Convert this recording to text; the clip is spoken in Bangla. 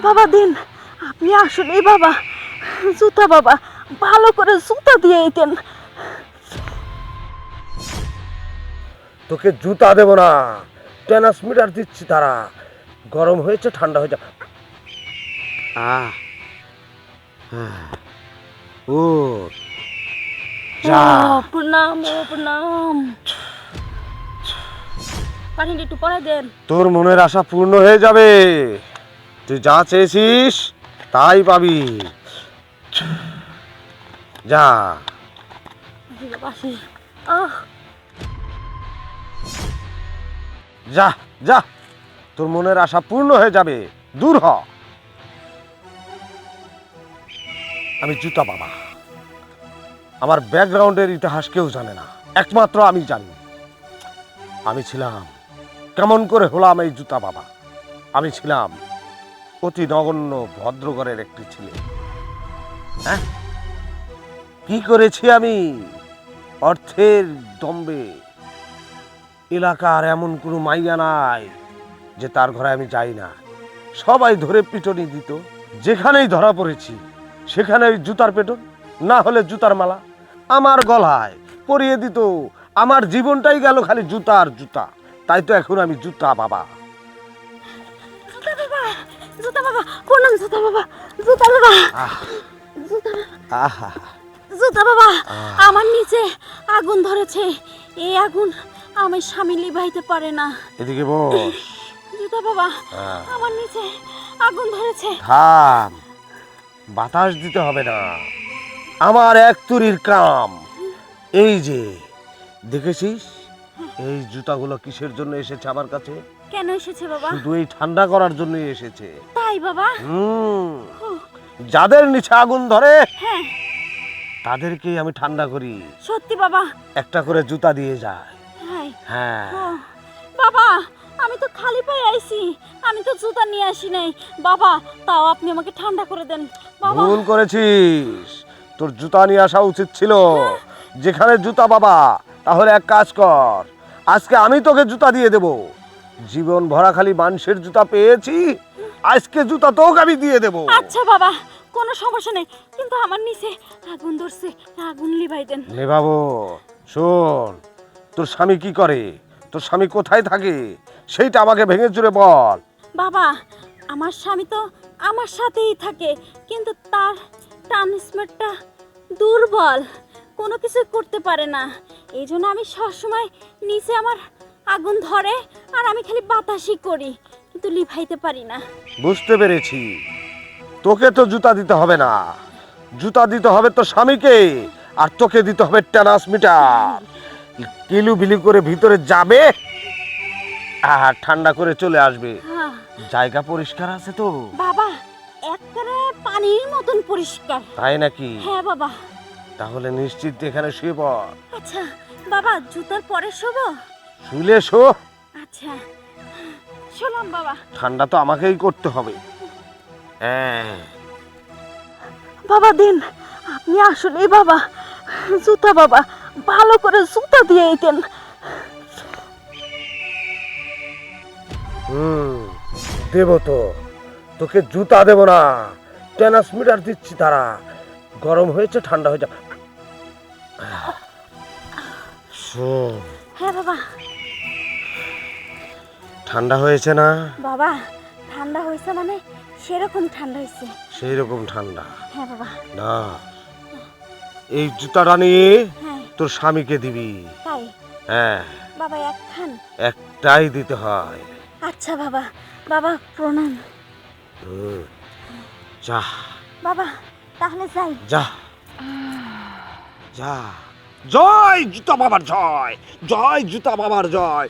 বাবা দিন। আপনি আসলে বাবা। জুতা বাবা ভালো করে জুতা দিয়ে দিতেন তোকে জুতা দেবো না। ট্রান্সমিটার দিচ্ছি তারা। গরম হয়েছে ঠান্ডা হয়ে যা আহ। হ্যাঁ। ও। যা। ও, প্রণাম প্রণাম। পানিটা একটু পরে দেন। তোর মনের আশা পূর্ণ হয়ে যাবে। তুই যা চেয়েছিস তাই পাবি। যা। যা যা। তোর মনের আশা পূর্ণ হয়ে যাবে। দূর হ। আমি জুতা বাবা। আমার ব্যাকগ্রাউন্ডের ইতিহাস কেউ জানে না। একমাত্র আমি জানি। আমি ছিলাম। কেমন করে হলাম এই জুতা বাবা? আমি ছিলাম অতি নগণ্য ভদ্রঘরের একটি ছেলে। হ্যাঁ? কি করেছি আমি? অর্থের দম্বে। এলাকার এমন কোনো মাইয়া নাই যে তার ঘরে আমি যাই না। সবাই ধরে পিটনি দিত। যেখানেই ধরা পড়েছি সেখানে জুতার পেটন, না হলে জুতার মালা। আমার গলায় পরিয়ে দিত। আমার জীবনটাই গেল খালি জুতা আর জুতা। তাই তো এখন আমি জুতা বাবা। জুতা বাবা প্রণাম জুতা বাবা? জুতা বাবা। জুতা বাবা। জুতা বাবা আমার নিচে আগুন ধরেছে। এই আগুন আমার স্বামী লিভাইতে পারে না। এদিকে বস। জুতা বাবা আমার নিচে আগুন ধরেছে। থাম। বাতাস দিতে হবে না। আমার এক তুরির কাম। এই যে দেখেছিস? এই জুতাগুলো কিসের জন্য এসেছে আমার কাছে? কেন এসেছে বাবা? শুধু এই ঠান্ডা করার জন্য এসেছে। তাই বাবা? হুম। যাদের নিচে আগুন ধরে হ্যাঁ। তাদেরকেই আমি ঠান্ডা করি। সত্যি বাবা। একটা করে জুতা দিয়ে যায়। হ্যাঁ। বাবা আমি তো খালি পায়ে আইছি। আমি তো জুতা নিয়ে আসি নাই। বাবা তাও আপনি আমাকে ঠান্ডা করে দেন। বাবা। ভুল করেছিস। তোর জুতা নিয়ে আসা উচিত ছিল। যেখানে জুতা বাবা তাহলে এক কাজ কর। আজকে আমি তোকে জুতা দিয়ে দেব। জীবন ভরা খালি মানুষের জুতা পেয়েছি। আজকে জুতা তোকে আমি দিয়ে দেব। আচ্ছা বাবা কোনো সমস্যা নেই। কিন্তু আমার নিচে আগুন ধরছে আগুন লিভাই দেন। নে বাবু শোন তোর স্বামী কি করে? তোর স্বামী কোথায় থাকে? সেইটা আমাকে ভেঙে চুরে বল। বাবা আমার স্বামী তো আমার সাথেই থাকে কিন্তু তার ট্রান্সমিটারটা দুর্বল কোনো কিছু করতে পারে না। এই জন্য আমি সবসময় নিচে আমার আগুন ধরে আর আমি খালি বাতাসই করি কিন্তু লিভাইতে পারি না। বুঝতে পেরেছি। তোকে তো জুতা দিতে হবে না। জুতা দিতে হবে তো স্বামীকে আর তোকে দিতে হবে ট্রান্সমিটার কিলু বিলি করে ভিতরে যাবে আর ঠান্ডা করে চলে আসবে। হ্যাঁ, জায়গা পরিষ্কার আছে তো? বাবা একবারে পানির মতন পরিষ্কার। তাই নাকি? হ্যাঁ বাবা। তাহলে নিশ্চিত এখানে শুয়ে পড়। আচ্ছা বাবা জুতার পরে শোবো? শুলে শো। আচ্ছা শোলাম বাবা। ঠান্ডা তো আমাকেই করতে হবে। হ্যাঁ। বাবা দিন আপনি আসলেই বাবা। জুতা বাবা ভালো করে জুতা দিয়ে দিতেন। হুম দেব তো। তোকে জুতা দেব না। ট্রান্সমিটার দিচ্ছি তারা গরম হয়েছে ঠান্ডা হয়ে যা। হ্যাঁ বাবা। ঠান্ডা হয়েছে না? বাবা ঠান্ডা হয়েছে মানে সেরকম ঠান্ডা হয়েছে। সেই রকম ঠান্ডা? হ্যাঁ বাবা। না। এই জুতাটা নিয়ে হ্যাঁ। তোর স্বামীকে দিবি। তাই? হ্যাঁ। বাবা একখান। একটাই দিতে হয়। আচ্ছা বাবা। বাবা প্রণাম। যা। বাবা তাহলে যাই। যা। যা। জয় জুতা বাবার জয় জয় জুতা বাবার জয়।